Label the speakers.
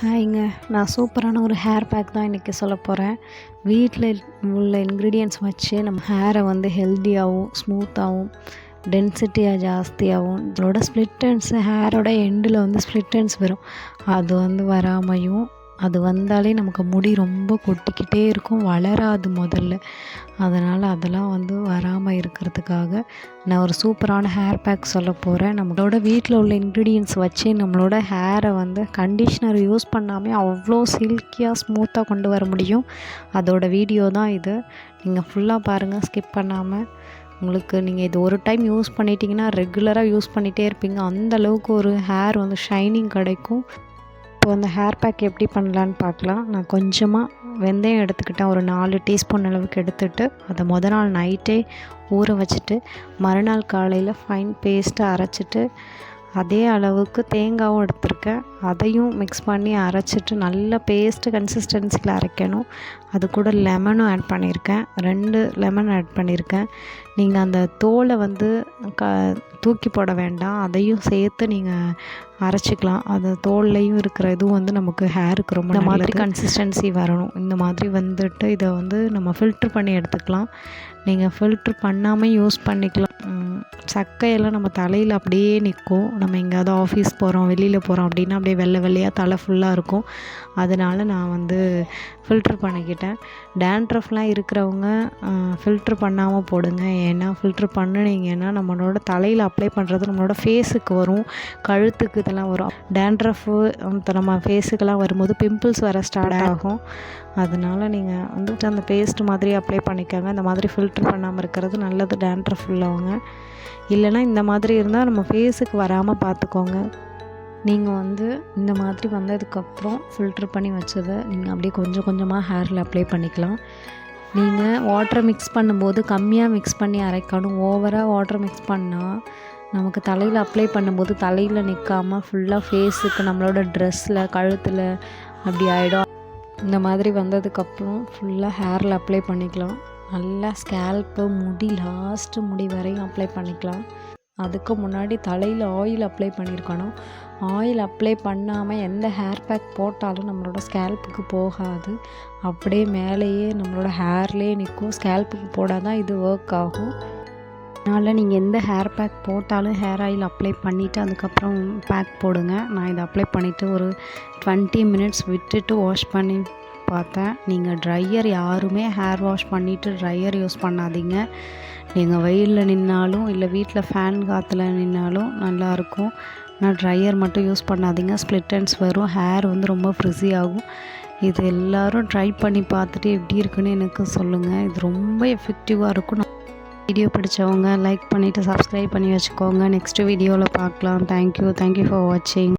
Speaker 1: ஹாய்ங்க நான் சூப்பரான ஒரு ஹேர் பேக் தான் இன்றைக்கி சொல்ல போகிறேன் வீட்டில் உள்ள இன்க்ரீடியன்ட்ஸ் வச்சு நம்ம ஹேரை வந்து ஹெல்த்தியாகவும் ஸ்மூத்தாகவும் டென்சிட்டியாக ஜாஸ்தியாகவும் இதோட ஸ்ப்ளிட்டன்ஸ் ஹேரோட எண்டில் வந்து ஸ்ப்ளிட்டன்ஸ் வரும் அது வந்து வராமையும் அது வந்தாலே நமக்கு முடி ரொம்ப கொட்டிக்கிட்டே இருக்கும் வளராது முதல்ல. அதனால் அதெல்லாம் வந்து வராமல் இருக்கிறதுக்காக நான் ஒரு சூப்பரான ஹேர் பேக் சொல்ல போகிறேன் நம்மளோட வீட்டில் உள்ள இன்க்ரீடியன்ஸ் வச்சு நம்மளோட ஹேரை வந்து கண்டிஷ்னர் யூஸ் பண்ணாமே அவ்வளோ சில்கியாக ஸ்மூத்தாக கொண்டு வர முடியும். அதோட வீடியோ தான் இது. நீங்கள் ஃபுல்லாக பாருங்கள் ஸ்கிப் பண்ணாமல் உங்களுக்கு நீங்கள் இது ஒரு டைம் யூஸ் பண்ணிட்டீங்கன்னா ரெகுலராக யூஸ் பண்ணிகிட்டே இருப்பீங்க. அந்த அளவுக்கு ஒரு ஹேர் வந்து ஷைனிங் கிடைக்கும். இப்போ அந்த ஹேர் பேக் எப்படி பண்ணலான்னு பார்க்கலாம். நான் கொஞ்சமாக வெந்தயம் எடுத்துக்கிட்டேன். ஒரு நாலு டீஸ்பூன் அளவுக்கு எடுத்துகிட்டு அதை முத நாள் நைட்டே ஊற வச்சுட்டு மறுநாள் காலையில் ஃபைன் பேஸ்ட்டை அரைச்சிட்டு அதே அளவுக்கு தேங்காயும் எடுத்திருக்கேன். அதையும் மிக்ஸ் பண்ணி அரைச்சிட்டு நல்ல பேஸ்ட்டு கன்சிஸ்டன்சியில் அரைக்கணும். அது கூட லெமனும் ஆட் பண்ணியிருக்கேன். ரெண்டு லெமன் ஆட் பண்ணியிருக்கேன். நீங்கள் அந்த தோலை வந்து க தூக்கி போட வேண்டாம். அதையும் சேர்த்து நீங்கள் அரைச்சிக்கலாம். அந்த தோல்லையும் இருக்கிற இதுவும் வந்து நமக்கு ஹேருக்கு ரொம்ப இந்த மாதிரி கன்சிஸ்டன்சி வரணும். இந்த மாதிரி வந்துட்டு இதை வந்து நம்ம ஃபில்ட்ரு பண்ணி எடுத்துக்கலாம். நீங்கள் ஃபில்ட்ரு பண்ணாமல் யூஸ் பண்ணிக்கலாம். சக்கையெல்லாம் நம்ம தலையில் அப்படியே நிற்கும். நம்ம எங்கேயாவது ஆஃபீஸ் போகிறோம் வெளியில் போகிறோம் அப்படின்னா அப்படியே வெள்ளை வெள்ளையாக தலை ஃபுல்லாக இருக்கும். அதனால் நான் வந்து ஃபில்ட்ரு பண்ணிக்கிட்டேன். டேண்ட்ரஃப்லாம் இருக்கிறவங்க ஃபில்ட்ரு பண்ணாமல் போடுங்க. ஏன்னா ஃபில்ட்ரு பண்ணினீங்கன்னா நம்மளோட தலையில் அப்ளை பண்ணுறது நம்மளோட ஃபேஸுக்கு வரும். கழுத்துக்கு இதெல்லாம் வரும். டேண்ட்ரஃபு நம்ம ஃபேஸுக்கெல்லாம் வரும்போது பிம்பிள்ஸ் வர ஸ்டார்ட் ஆகும். அதனால் நீங்கள் வந்துட்டு அந்த பேஸ்ட் மாதிரி அப்ளை பண்ணிக்கோங்க. இந்த மாதிரி ஃபில்ட்ரு பண்ணாமல் இருக்கிறது நல்லது டேண்ட்ரஃப் உள்ளவங்க. இல்லைனா இந்த மாதிரி இருந்தால் நம்ம ஃபேஸுக்கு வராமல் பார்த்துக்கோங்க நீங்கள் வந்து இந்த மாதிரி வந்ததுக்கப்புறம் ஃபில்ட்ரு பண்ணி வச்சதை நீங்கள் அப்படியே கொஞ்சம் கொஞ்சமாக ஹேரில் அப்ளை பண்ணிக்கலாம். நீங்கள் வாட்டரை மிக்ஸ் பண்ணும்போது கம்மியாக மிக்ஸ் பண்ணி அரைக்கணும். ஓவராக வாட்டர் மிக்ஸ் பண்ணால் நமக்கு தலையில் அப்ளை பண்ணும்போது தலையில் நிற்காமல் ஃபுல்லாக ஃபேஸுக்கு நம்மளோட ட்ரெஸ்ஸில் கழுத்தில் அப்படி ஆகிடும் இந்த மாதிரி வந்ததுக்கப்புறம் ஃபுல்லாக ஹேரில் அப்ளை பண்ணிக்கலாம். நல்லா ஸ்கேல்ப்பு முடி லாஸ்ட்டு முடி வரையும் அப்ளை பண்ணிக்கலாம். அதுக்கு முன்னாடி தலையில் ஆயில் அப்ளை பண்ணியிருக்கணும் ஆயில் அப்ளை பண்ணாமல் எந்த ஹேர் பேக் போட்டாலும் நம்மளோட ஸ்கேல்ப்புக்கு போகாது. அப்படியே மேலேயே நம்மளோட ஹேர்லேயே நிற்கும் ஸ்கேல்ப்புக்கு போடால் தான் இது ஒர்க் ஆகும். அதனால் நீங்கள் எந்த ஹேர் பேக் போட்டாலும் ஹேர் ஆயில் அப்ளை பண்ணிவிட்டு அதுக்கப்புறம் பேக் போடுங்க. நான் இதை அப்ளை பண்ணிவிட்டு ஒரு டுவெண்ட்டி மினிட்ஸ் விட்டுட்டு வாஷ் பண்ணி பார்த்தேன். நீங்கள் ட்ரையர் யாருமே ஹேர் வாஷ் பண்ணிவிட்டு ட்ரையர் யூஸ் பண்ணாதீங்க. நீங்கள் வெயிலில் நின்னாலும் இல்லை வீட்டில் ஃபேன் காற்றுல நின்னாலும் நல்லாயிருக்கும் ஆனால் ட்ரையர் மட்டும் யூஸ் பண்ணாதீங்க. ஸ்ப்ளிட்டன்ஸ் வரும். ஹேர் வந்து ரொம்ப ஃப்ரிஸி ஆகும். இது எல்லோரும் ட்ரை பண்ணி பார்த்துட்டு எப்படி இருக்குன்னு எனக்கு சொல்லுங்கள் இது ரொம்ப எஃபெக்டிவாக இருக்கும். வீடியோ பிடிச்சவங்க லைக் பண்ணிவிட்டு சப்ஸ்கிரைப் பண்ணி வச்சுக்கோங்க. நெக்ஸ்ட்டு வீடியோவில் பார்க்கலாம். தேங்க்யூ தேங்க்யூ ஃபார் வாட்சிங்